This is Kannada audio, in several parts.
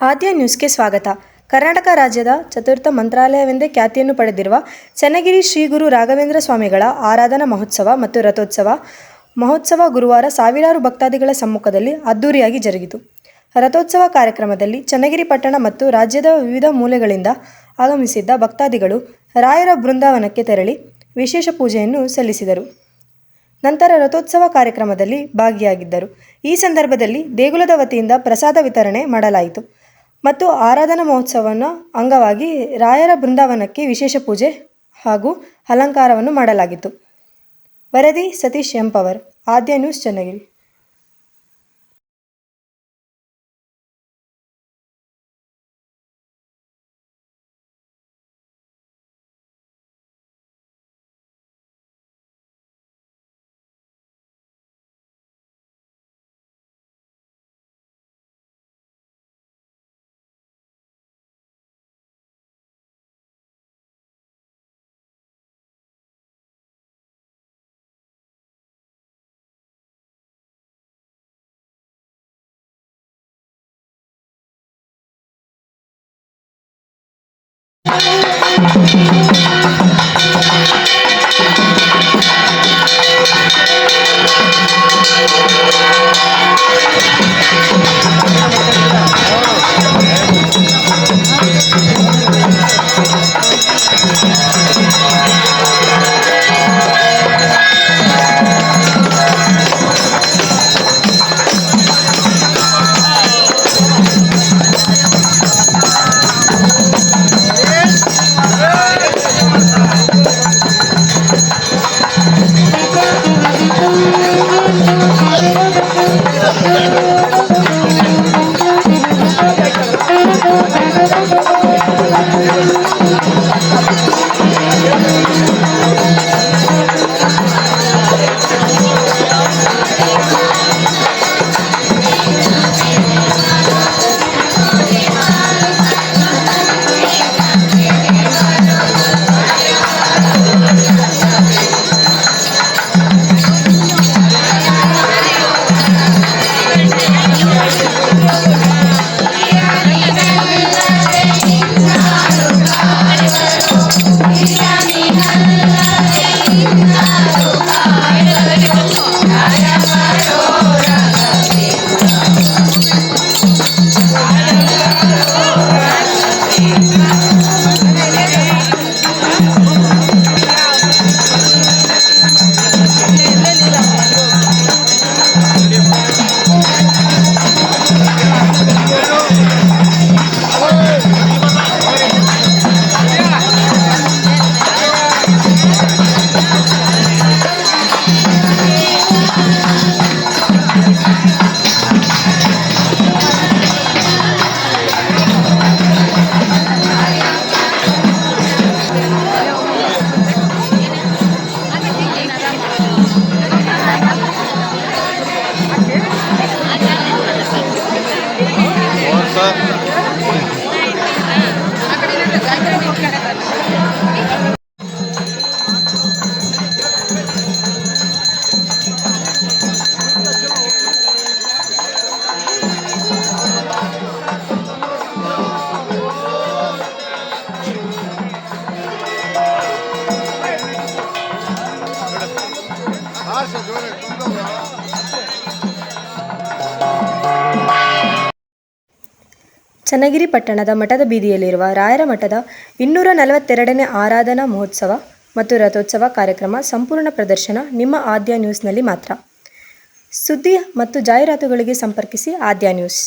ಆದ್ಯ ನ್ಯೂಸ್ಗೆ ಸ್ವಾಗತ. ಕರ್ನಾಟಕ ರಾಜ್ಯದ ಚತುರ್ಥ ಮಂತ್ರಾಲಯವೆಂದೇ ಖ್ಯಾತಿಯನ್ನು ಪಡೆದಿರುವ ಚನ್ನಗಿರಿ ಶ್ರೀ ಗುರು ರಾಘವೇಂದ್ರ ಸ್ವಾಮಿಗಳ ಆರಾಧನಾ ಮಹೋತ್ಸವ ಮತ್ತು ರಥೋತ್ಸವ ಮಹೋತ್ಸವ ಗುರುವಾರ ಸಾವಿರಾರು ಭಕ್ತಾದಿಗಳ ಸಮ್ಮುಖದಲ್ಲಿ ಅದ್ದೂರಿಯಾಗಿ ಜರುಗಿತು. ರಥೋತ್ಸವ ಕಾರ್ಯಕ್ರಮದಲ್ಲಿ ಚನ್ನಗಿರಿ ಪಟ್ಟಣ ಮತ್ತು ರಾಜ್ಯದ ವಿವಿಧ ಮೂಲೆಗಳಿಂದ ಆಗಮಿಸಿದ್ದ ಭಕ್ತಾದಿಗಳು ರಾಯರ ಬೃಂದಾವನಕ್ಕೆ ತೆರಳಿ ವಿಶೇಷ ಪೂಜೆಯನ್ನು ಸಲ್ಲಿಸಿದರು. ನಂತರ ರಥೋತ್ಸವ ಕಾರ್ಯಕ್ರಮದಲ್ಲಿ ಭಾಗಿಯಾಗಿದ್ದರು. ಈ ಸಂದರ್ಭದಲ್ಲಿ ದೇಗುಲದ ವತಿಯಿಂದ ಪ್ರಸಾದ ವಿತರಣೆ ಮಾಡಲಾಯಿತು. ಮತ್ತು ಆರಾಧನಾ ಮಹೋತ್ಸವನ ಅಂಗವಾಗಿ ರಾಯರ ಬೃಂದಾವನಕ್ಕೆ ವಿಶೇಷ ಪೂಜೆ ಹಾಗೂ ಅಲಂಕಾರವನ್ನು ಮಾಡಲಾಗಿತ್ತು. ವರದಿ Satish empower, Aadya news Channagiri. Channagiri ಪಟ್ಟಣದ ಮಠದ ಬೀದಿಯಲ್ಲಿರುವ ರಾಯರ ಮಠದ ಇನ್ನೂರ ನಲವತ್ತೆರಡನೇ ಆರಾಧನಾ ಮಹೋತ್ಸವ ಮತ್ತು ರಥೋತ್ಸವ ಕಾರ್ಯಕ್ರಮ ಸಂಪೂರ್ಣ ಪ್ರದರ್ಶನ ನಿಮ್ಮ ಆದ್ಯ ನ್ಯೂಸ್ನಲ್ಲಿ ಮಾತ್ರ. ಸುದ್ದಿ ಮತ್ತು ಜಾಹೀರಾತುಗಳಿಗೆ ಸಂಪರ್ಕಿಸಿ ಆದ್ಯ ನ್ಯೂಸ್.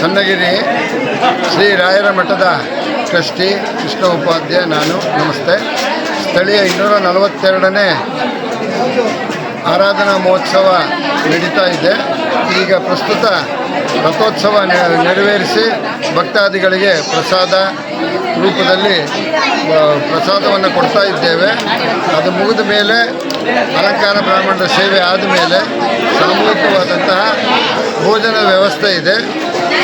ಚನ್ನಗಿರಿ ಶ್ರೀ ರಾಯರ ಮಠದ ಟ್ರಸ್ಟಿ ಕೃಷ್ಣ ಉಪಾಧ್ಯಾಯ ನಾನು, ನಮಸ್ತೆ. ಸ್ಥಳೀಯ ಇನ್ನೂರ ನಲವತ್ತೆರಡನೇ ಆರಾಧನಾ ಮಹೋತ್ಸವ ನಡೀತಾ ಇದೆ. ಈಗ ಪ್ರಸ್ತುತ ರಥೋತ್ಸವ ನೆರವೇರಿಸಿ ಭಕ್ತಾದಿಗಳಿಗೆ ಪ್ರಸಾದ ರೂಪದಲ್ಲಿ ಪ್ರಸಾದವನ್ನು ಕೊಡ್ತಾ ಇದ್ದೇವೆ. ಅದು ಮುಗಿದ ಮೇಲೆ ಅಲಂಕಾರ ಬ್ರಾಹ್ಮಣರ ಸೇವೆ ಆದ ಮೇಲೆ ಸಾಮೂಹಿಕವಾದಂತಹ ಭೋಜನ ವ್ಯವಸ್ಥೆ ಇದೆ.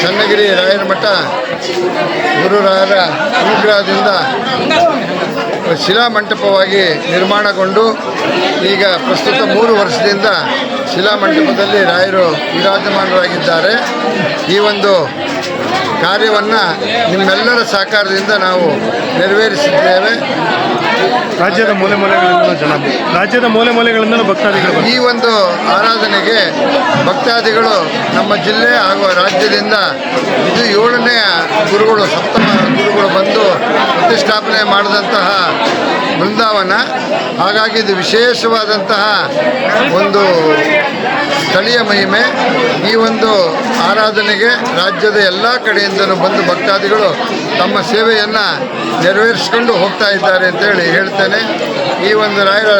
ಚನ್ನಗಿರಿ ರಾಯರ ಮಠ ಗುರುರಾಯರ ಅನುಗ್ರಹದಿಂದ ಶಿಲಾಮಂಟಪವಾಗಿ ನಿರ್ಮಾಣಗೊಂಡು ಈಗ ಪ್ರಸ್ತುತ ಮೂರು ವರ್ಷದಿಂದ ಶಿಲಾಮಂಟಪದಲ್ಲಿ ರಾಯರು ವಿರಾಜಮಾನರಾಗಿದ್ದಾರೆ. ಈ ಒಂದು ಕಾರ್ಯವನ್ನು ನಿಮ್ಮೆಲ್ಲರ ಸಹಕಾರದಿಂದ ನಾವು ನೆರವೇರಿಸಿದ್ದೇವೆ. ರಾಜ್ಯದ ಮೂಲೆ ಮೂಲೆಗಳಿಂದ ಜನ. ರಾಜ್ಯದ ಮೂಲೆ ಮೂಲೆಗಳಿಂದಲೂ ಭಕ್ತಾದಿಗಳು ಈ ಒಂದು ಆರಾಧನೆಗೆ ಭಕ್ತಾದಿಗಳು ನಮ್ಮ ಜಿಲ್ಲೆ ಹಾಗೂ ರಾಜ್ಯದಿಂದ ಇದು ಏಳನೇ ಗುರುಗಳು, ಸಪ್ತಮ ಗುರುಗಳು ಬಂದು ಪ್ರತಿಷ್ಠಾಪನೆ ಮಾಡಿದಂತಹ ಬೃಂದಾವನ. ಹಾಗಾಗಿ ಇದು ವಿಶೇಷವಾದಂತಹ ಒಂದು ಸ್ಥಳೀಯ ಮಹಿಮೆ, ಈ ಒಂದು ಆರಾಧನೆಗೆ ರಾಜ್ಯದ ಎಲ್ಲ ಕಡೆಯಿಂದಲೂ ಬಂದು ಭಕ್ತಾದಿಗಳು ತಮ್ಮ ಸೇವೆಯನ್ನು ನೆರವೇರಿಸಿಕೊಂಡು ಹೋಗ್ತಾ ಇದ್ದಾರೆ ಅಂತೇಳಿ ಹೇಳ್ತೇನೆ. ಈ ಒಂದು ರಾಯರ